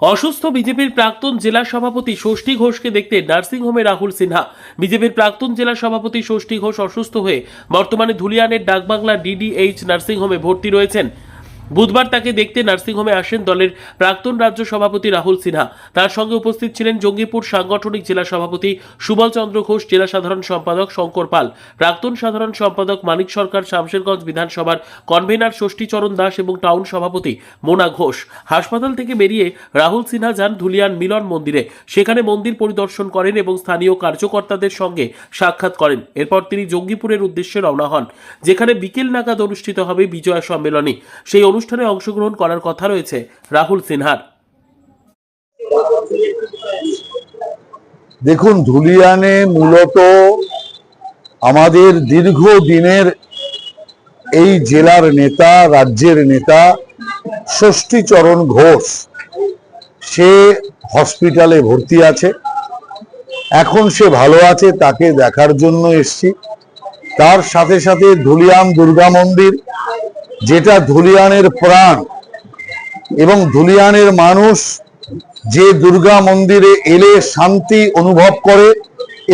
অসুস্থ বিজেপির প্রাক্তন জেলা সভাপতি ষষ্ঠী ঘোষকে দেখতে নার্সিংহোমে রাহুল সিনহা। বিজেপির প্রাক্তন জেলা সভাপতি ষষ্ঠী ঘোষ অসুস্থ হয়ে বর্তমানে ধুলিয়ানের ডাকবাংলা ডিডিএইচ নার্সিংহোমে ভর্তি রয়েছেন। বুধবার তাকে দেখতে নার্সিংহোমে আসেন দলের প্রাক্তন রাজ্য সভাপতি রাহুল সিনহা। তার সঙ্গে উপস্থিত ছিলেন জঙ্গিপুর সাংগঠনিক জেলা সভাপতি সুবল চন্দ্র ঘোষ, জেলা সাধারণ সম্পাদক শঙ্কর পাল, প্রাক্তন সাধারণ সম্পাদক মানিক সরকার, শামশেরগঞ্জ বিধানসভার কনভেনার ষষ্ঠীচরণ দাস এবং টাউন সভাপতি মোনা ঘোষ। হাসপাতাল থেকে বেরিয়ে রাহুল সিনহা যান ধুলিয়ান মিলন মন্দিরে। সেখানে মন্দির পরিদর্শন করেন এবং স্থানীয় কার্যকর্তাদের সঙ্গে সাক্ষাৎ করেন। এরপর তিনি জঙ্গিপুরের উদ্দেশ্যে রওনা হন, যেখানে বিকেল নাগাদ অনুষ্ঠিত হবে বিজয়া সম্মেলনী। সেই অনুষ্ঠানে অংশগ্রহণ করার কথা রয়েছে রাহুল সিনহার। দেখুন, ধুলিয়ানে মূলত আমাদের দীর্ঘ দিনের এই জেলার নেতা, রাজ্যের নেতা ষষ্ঠীচরণ ঘোষ, সে হসপিটালে ভর্তি আছে। এখন সে ভালো আছে, তাকে দেখার জন্য এসছি। তার সাথে সাথে ধুলিয়ান দুর্গা মন্দির যেটা ধুলিয়ানের প্রাণ। এবং ধুলিয়ানের মানুষ যে দুর্গা মন্দিরে এলে শান্তি অনুভব করে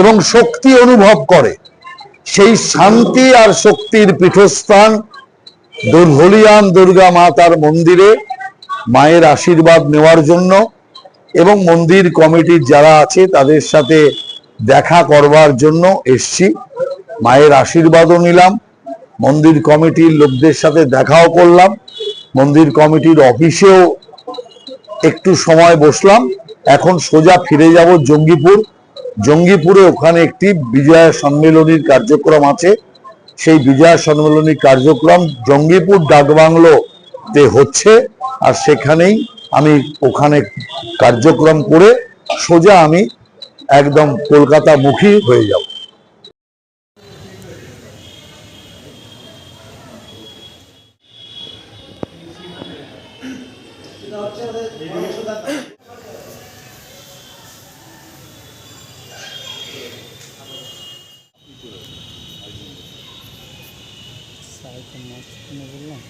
এবং শক্তি অনুভব করে, সেই শান্তি আর শক্তির পীঠস্থান দুর্ভলিয়ান দুর্গা মাতার মন্দিরে মায়ের আশীর্বাদ নেওয়ার জন্য এবং মন্দির কমিটির যারা আছে তাদের সাথে দেখা করবার জন্য এসছি। মায়ের আশীর্বাদও নিলাম। মন্দির কমিটির লোকদের সাথে দেখাও করলাম, মন্দির কমিটির অফিসেও একটু সময় বসলাম। এখন সোজা ফিরে যাব জঙ্গিপুর। জঙ্গিপুরে ওখানে একটি বিজয়া সম্মেলনীর কার্যক্রম আছে। সেই বিজয়া সম্মেলনী কার্যক্রম জঙ্গিপুর ডাকবাংলোতে হচ্ছে আর সেখানেই আমি ওখানে কার্যক্রম করে সোজা আমি একদম কলকাতা মুখী হয়ে যাব। সাড়ে তিন মাস বললাম।